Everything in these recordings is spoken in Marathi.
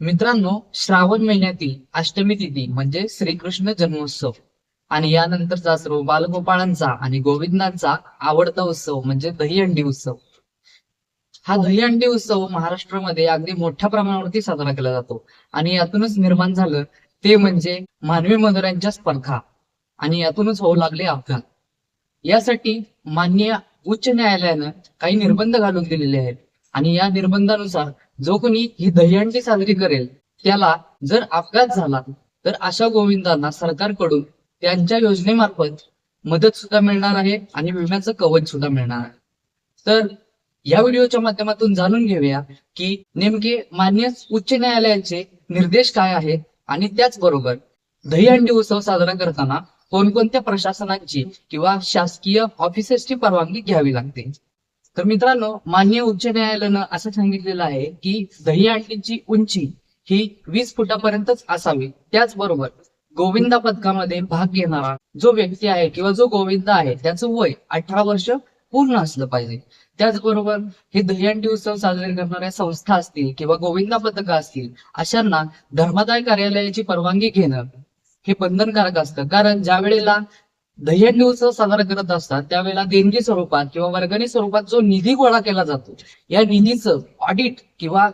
मित्रांनो श्रावण महिन्यातील अष्टमी तिथी म्हणजे श्रीकृष्ण जन्मोत्सव. आणि यानंतरचा सर्व बालगोपाळांचा आणि गोविंदांचा आवडता उत्सव म्हणजे दहीहंडी उत्सव. हा दहीहंडी उत्सव महाराष्ट्रामध्ये अगदी मोठ्या प्रमाणावरती साजरा केला जातो. आणि यातूनच निर्माण झालं ते म्हणजे मानवी मनोऱ्यांच्या स्पर्धा. आणि यातूनच होऊ लागले अपघात. यासाठी मान्य उच्च न्यायालयानं काही निर्बंध घालून दिलेले आहेत. आणि या निर्बंधानुसार जो कोणी ही दहीहंडी साजरी करेल त्याला जर अपघात झाला तर अशा गोविंदांना सरकारकडून त्यांच्या योजनेमार्फत मदत सुद्धा मिळणार आहे आणि विम्याचं कवच सुद्धा मिळणार आहे. तर या व्हिडिओच्या माध्यमातून जाणून घेऊया की नेमके मान्य उच्च न्यायालयाचे निर्देश काय आहेत आणि त्याचबरोबर दहीहंडी उत्सव साजरा करताना कोणकोणत्या प्रशासनांची किंवा शासकीय ऑफिसेसची परवानगी घ्यावी लागते? तर मित्रांनो मान्य उच्च न्यायालयानं असं सांगितलेलं आहे की दहीहंडीची उंची ही वीस फुटापर्यंतच असावी. त्याचबरोबर गोविंदा पथकामध्ये भाग घेणारा जो व्यक्ती आहे किंवा जो गोविंदा आहे त्याचं वय अठरा वर्ष पूर्ण असलं पाहिजे. त्याचबरोबर हे दहीहंडी उत्सव साजरे करणाऱ्या संस्था असतील किंवा गोविंदा पथक असतील अशांना धर्मादाय कार्यालयाची परवानगी घेणं हे बंधनकारक असतं. कारण ज्या वेळेला दहीहंडी उत्सव साजरा करत असतात त्यावेळेला देणगी स्वरूपात किंवा वर्गणी स्वरूपात जो निधी गोळा केला जातो या निधीचं ऑडिट किंवा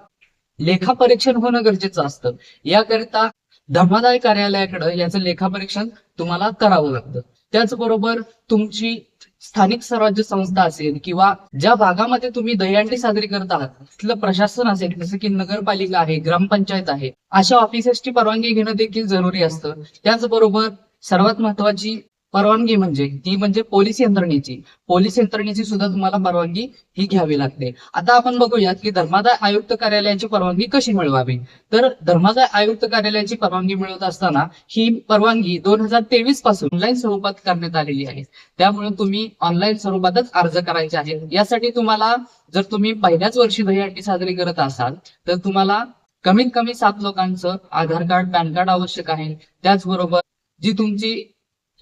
लेखापरीक्षण होणं गरजेचं असतं. याकरिता धर्मादाय कार्यालयाकडे याचं लेखापरीक्षण तुम्हाला करावं लागतं. त्याचबरोबर तुमची स्थानिक स्वराज्य संस्था असेल किंवा ज्या भागामध्ये तुम्ही दहीहंडी साजरी करत आहात तिथलं प्रशासन असेल जसं की नगरपालिका आहे ग्रामपंचायत आहे अशा ऑफिसेसची परवानगी घेणं देखील जरुरी असतं. त्याचबरोबर सर्वात महत्वाची परवानगी म्हणजे? ती म्हणजे पोलीस यंत्रणेची. पोलीस यंत्रणेची सुद्धा तुम्हाला परवानगी ही घ्यावी लागते. आता आपण बघूयात की धर्मादाय आयुक्त कार्यालयाची परवानगी कशी मिळवावी? तर धर्मादाय आयुक्त कार्यालयाची परवानगी मिळवत असताना ही परवानगी दोन हजार तेवीसपासून ऑनलाईन स्वरूपात करण्यात आलेली आहे. त्यामुळे तुम्ही ऑनलाईन स्वरूपातच अर्ज करायचे आहे यासाठी तुम्हाला जर तुम्ही पहिल्याच वर्षी दहीहंडी साजरी करत असाल तर तुम्हाला कमीत कमी सात लोकांचं आधार कार्ड पॅन कार्ड आवश्यक आहे. त्याचबरोबर जी तुमची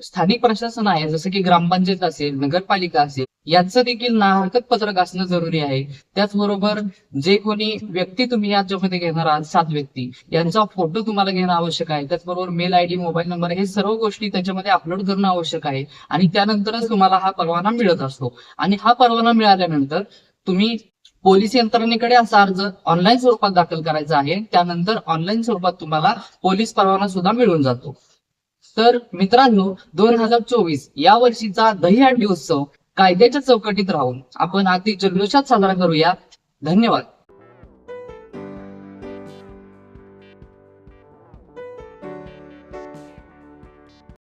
स्थानिक प्रशासन आहे जसं की ग्रामपंचायत असेल नगरपालिका असेल यांचं देखील ना हरकत पत्रक असणं जरुरी आहे. त्याचबरोबर जे कोणी व्यक्ती तुम्ही याच्यामध्ये घेणार आहात सात व्यक्ती यांचा फोटो तुम्हाला घेणं आवश्यक आहे. त्याचबरोबर मेल आयडी मोबाईल नंबर हे सर्व गोष्टी त्याच्यामध्ये अपलोड करणं आवश्यक आहे. आणि त्यानंतरच तुम्हाला हा परवाना मिळत असतो. आणि हा परवाना मिळाल्यानंतर तुम्ही पोलीस यंत्रणेकडे असा अर्ज ऑनलाईन स्वरूपात दाखल करायचा आहे. त्यानंतर ऑनलाईन स्वरूपात तुम्हाला पोलीस परवाना सुद्धा मिळून जातो. तर मित्रांनो दोन हजार चोवीस या वर्षीचा दहीहंडी उत्सव कायद्याच्या चौकटीत राहून आपण अति जल्लोषात साजरा करूया. धन्यवाद.